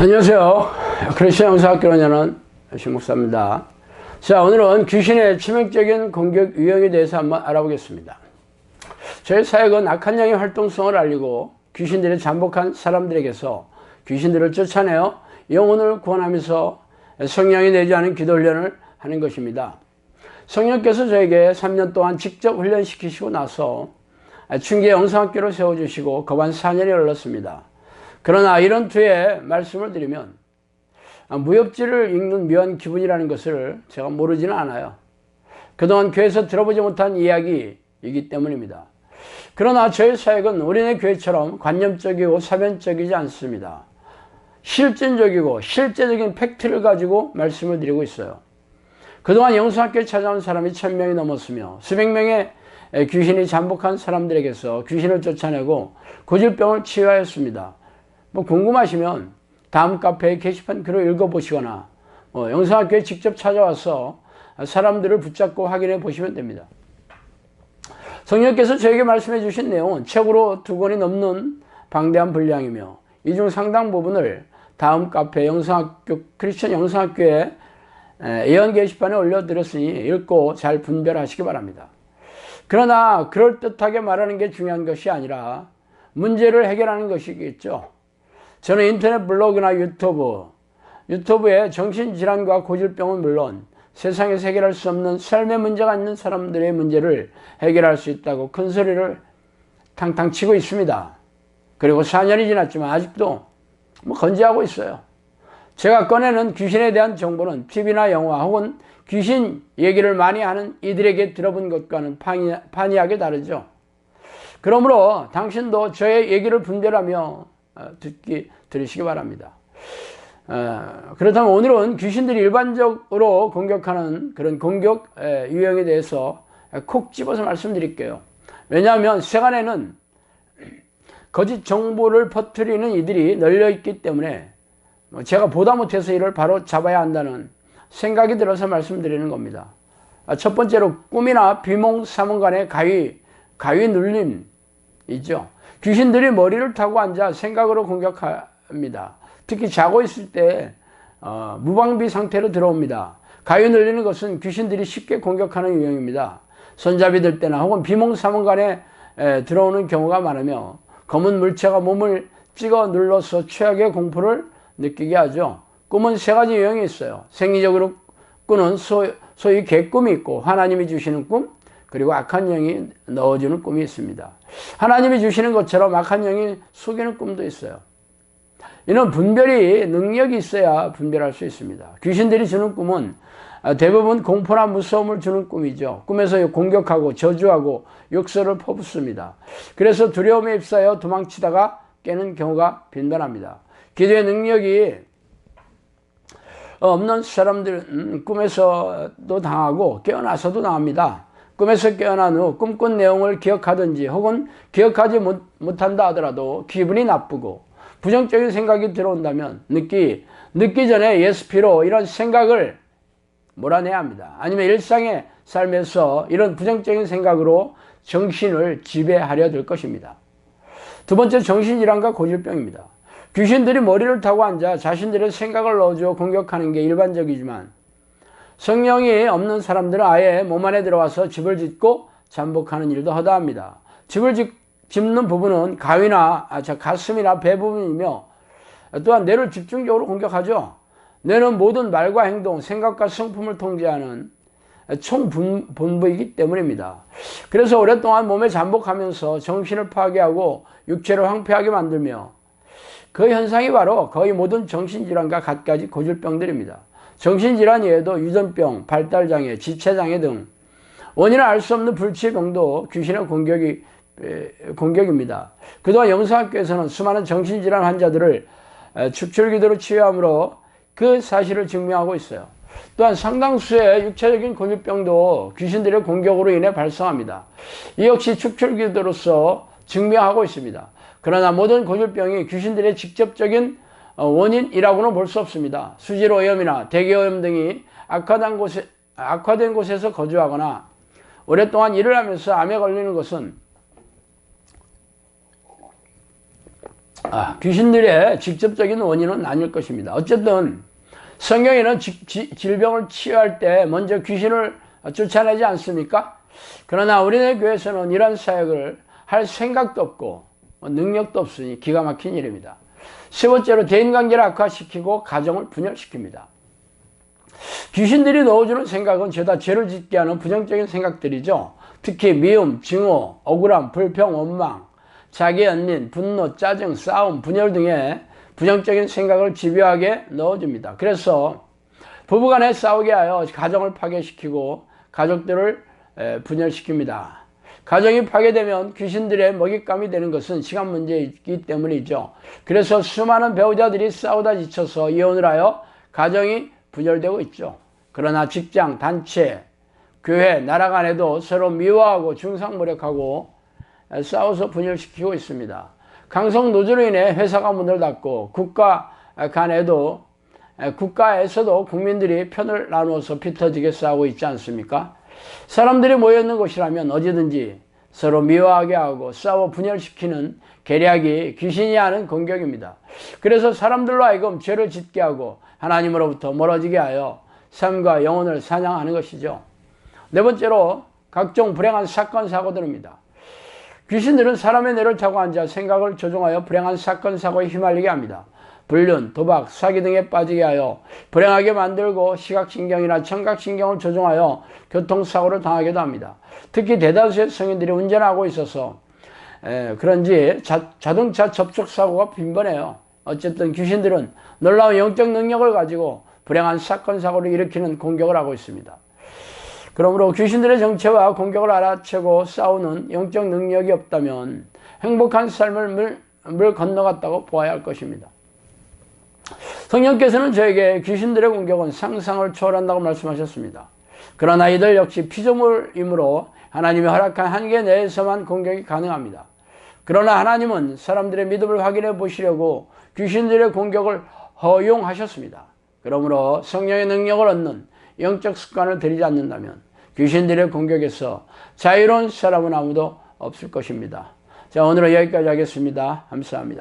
안녕하세요. 크리스천 영사학교로 년은 신목사입니다. 자, 오늘은 귀신의 치명적인 공격 유형에 대해서 한번 알아보겠습니다. 저희 사역은 악한 영의 활동성을 알리고 귀신들이 잠복한 사람들에게서 귀신들을 쫓아내어 영혼을 구원하면서 성령이 내지 않은 기도 훈련을 하는 것입니다. 성령께서 저에게 3년 동안 직접 훈련시키시고 나서 충계 영상학교를 세워주시고 거반 4년이 흘렀습니다. 그러나 이런 뒤에 말씀을 드리면 무협지를 읽는 묘한 기분이라는 것을 제가 모르지는 않아요. 그동안 교회에서 들어보지 못한 이야기이기 때문입니다. 그러나 저희 사역은 우리네 교회처럼 관념적이고 사변적이지 않습니다. 실전적이고 실제적인 팩트를 가지고 말씀을 드리고 있어요. 그동안 영수학교에 찾아온 사람이 천명이 넘었으며 수백 명의 귀신이 잠복한 사람들에게서 귀신을 쫓아내고 고질병을 치유하였습니다. 뭐 궁금하시면 다음 카페에 게시판 글을 읽어보시거나 뭐 영상학교에 직접 찾아와서 사람들을 붙잡고 확인해 보시면 됩니다. 성령께서 저에게 말씀해 주신 내용은 책으로 두 권이 넘는 방대한 분량이며 이 중 상당 부분을 다음 카페 영상학교 크리스천 영상학교에 예언 게시판에 올려드렸으니 읽고 잘 분별하시기 바랍니다. 그러나 그럴듯하게 말하는 게 중요한 것이 아니라 문제를 해결하는 것이겠죠. 저는 인터넷 블로그나 유튜브, 유튜브에 정신질환과 고질병은 물론 세상에서 해결할 수 없는 삶의 문제가 있는 사람들의 문제를 해결할 수 있다고 큰 소리를 탕탕 치고 있습니다. 그리고 4년이 지났지만 아직도 뭐 건재하고 있어요. 제가 꺼내는 귀신에 대한 정보는 TV나 영화 혹은 귀신 얘기를 많이 하는 이들에게 들어본 것과는 판이, 판이하게 다르죠. 그러므로 당신도 저의 얘기를 분별하며 어, 듣기 들으시기 바랍니다. 어, 그렇다면 오늘은 귀신들이 일반적으로 공격하는 그런 공격 유형에 대해서 콕 집어서 말씀드릴게요. 왜냐하면 세간에는 거짓 정보를 퍼뜨리는 이들이 널려 있기 때문에 뭐 제가 보다 못해서 이를 바로 잡아야 한다는 생각이 들어서 말씀드리는 겁니다. 아, 첫 번째로 꿈이나 비몽사몽 간의 가위, 가위 눌림 있죠. 귀신들이 머리를 타고 앉아 생각으로 공격합니다. 특히 자고 있을 때 어, 무방비 상태로 들어옵니다. 가위 눌리는 것은 귀신들이 쉽게 공격하는 유형입니다. 손잡이 들 때나 혹은 비몽사몽 간에 에, 들어오는 경우가 많으며 검은 물체가 몸을 찍어 눌러서 최악의 공포를 느끼게 하죠. 꿈은 세 가지 유형이 있어요. 생리적으로 꾸는 소, 소위 개꿈이 있고 하나님이 주시는 꿈 그리고 악한 영이 넣어주는 꿈이 있습니다. 하나님이 주시는 것처럼 악한 영이 속이는 꿈도 있어요. 이는 분별이 능력이 있어야 분별할 수 있습니다. 귀신들이 주는 꿈은 대부분 공포나 무서움을 주는 꿈이죠. 꿈에서 공격하고 저주하고 욕설을 퍼붓습니다. 그래서 두려움에 휩싸여 도망치다가 깨는 경우가 빈번합니다. 기도의 능력이 없는 사람들은 음, 꿈에서도 당하고 깨어나서도 당합니다. 꿈에서 깨어난 후 꿈꾼 내용을 기억하든지 혹은 기억하지 못, 못한다 하더라도 기분이 나쁘고 부정적인 생각이 들어온다면 늦기, 늦기 전에 예스피로 이런 생각을 몰아내야 합니다. 아니면 일상의 삶에서 이런 부정적인 생각으로 정신을 지배하려 될 것입니다. 두 번째 정신질환과 고질병입니다. 귀신들이 머리를 타고 앉아 자신들의 생각을 넣어주어 공격하는 게 일반적이지만 성령이 없는 사람들은 아예 몸 안에 들어와서 집을 짓고 잠복하는 일도 허다합니다. 집을 짓, 는 부분은 가위나 아, 가슴이나 배 부분이며 또한 뇌를 집중적으로 공격하죠. 뇌는 모든 말과 행동, 생각과 성품을 통제하는 총본부이기 때문입니다. 그래서 오랫동안 몸에 잠복하면서 정신을 파괴하고 육체를 황폐하게 만들며 그 현상이 바로 거의 모든 정신질환과 갖가지 고질병들입니다. 정신질환 외에도 유전병, 발달장애, 지체장애 등 원인을 알 수 없는 불치병도 귀신의 공격이, 공격입니다. 그동안 영상학교에서는 수많은 정신질환 환자들을 축출기도로 치유함으로 그 사실을 증명하고 있어요. 또한 상당수의 육체적인 고질병도 귀신들의 공격으로 인해 발생합니다. 이 역시 축출기도로서 증명하고 있습니다. 그러나 모든 고질병이 귀신들의 직접적인 어, 원인이라고는 볼 수 없습니다. 수질 오염이나 대기 오염 등이 악화된, 곳에, 악화된 곳에서 거주하거나 오랫동안 일을 하면서 암에 걸리는 것은 아, 귀신들의 직접적인 원인은 아닐 것입니다. 어쨌든 성경에는 지- 지- 질병을 치유할 때 먼저 귀신을 쫓아내지 않습니까? 그러나 우리네 교회에서는 이런 사역을 할 생각도 없고 뭐 능력도 없으니 기가 막힌 일입니다. 세 번째로 대인관계를 악화시키고 가정을 분열시킵니다. 귀신들이 넣어주는 생각은 죄다 죄를 짓게 하는 부정적인 생각들이죠. 특히 미움, 증오, 억울함, 불평, 원망, 자기 연민, 분노, 짜증, 싸움, 분열 등의 부정적인 생각을 집요하게 넣어줍니다. 그래서 부부간에 싸우게 하여 가정을 파괴시키고 가족들을 에, 분열시킵니다. 가정이 파괴되면 귀신들의 먹잇감이 되는 것은 시간 문제이기 때문이죠. 그래서 수많은 배우자들이 싸우다 지쳐서 이혼을 하여 가정이 분열되고 있죠. 그러나 직장, 단체, 교회, 나라 간에도 서로 미워하고 중상모략하고 싸워서 분열시키고 있습니다. 강성 노조로 인해 회사가 문을 닫고 국가 간에도 국가에서도 국민들이 편을 나누어서 피터지게 싸우고 있지 않습니까? 사람들이 모여있는 곳이라면 어디든지 서로 미워하게 하고 싸워 분열시키는 계략이 귀신이 하는 공격입니다. 그래서 사람들로 하여금 죄를 짓게 하고 하나님으로부터 멀어지게 하여 삶과 영혼을 사냥하는 것이죠. 네 번째로 각종 불행한 사건 사고들입니다. 귀신들은 사람의 뇌를 타고 앉아 생각을 조종하여 불행한 사건 사고에 휘말리게 합니다. 불륜, 도박, 사기 등에 빠지게 하여 불행하게 만들고 시각신경이나 청각신경을 조종하여 교통사고를 당하기도 합니다. 특히 대다수의 성인들이 운전하고 있어서 에, 그런지 자, 자동차 접촉사고가 빈번해요. 어쨌든 귀신들은 놀라운 영적 능력을 가지고 불행한 사건, 사고를 일으키는 공격을 하고 있습니다. 그러므로 귀신들의 정체와 공격을 알아채고 싸우는 영적 능력이 없다면 행복한 삶을 물, 물 건너갔다고 보아야 할 것입니다. 성령께서는 저에게 귀신들의 공격은 상상을 초월한다고 말씀하셨습니다. 그러나 이들 역시 피조물이므로 하나님이 허락한 한계 내에서만 공격이 가능합니다. 그러나 하나님은 사람들의 믿음을 확인해 보시려고 귀신들의 공격을 허용하셨습니다. 그러므로 성령의 능력을 얻는 영적 습관을 들이지 않는다면 귀신들의 공격에서 자유로운 사람은 아무도 없을 것입니다. 자, 오늘은 여기까지 하겠습니다. 감사합니다.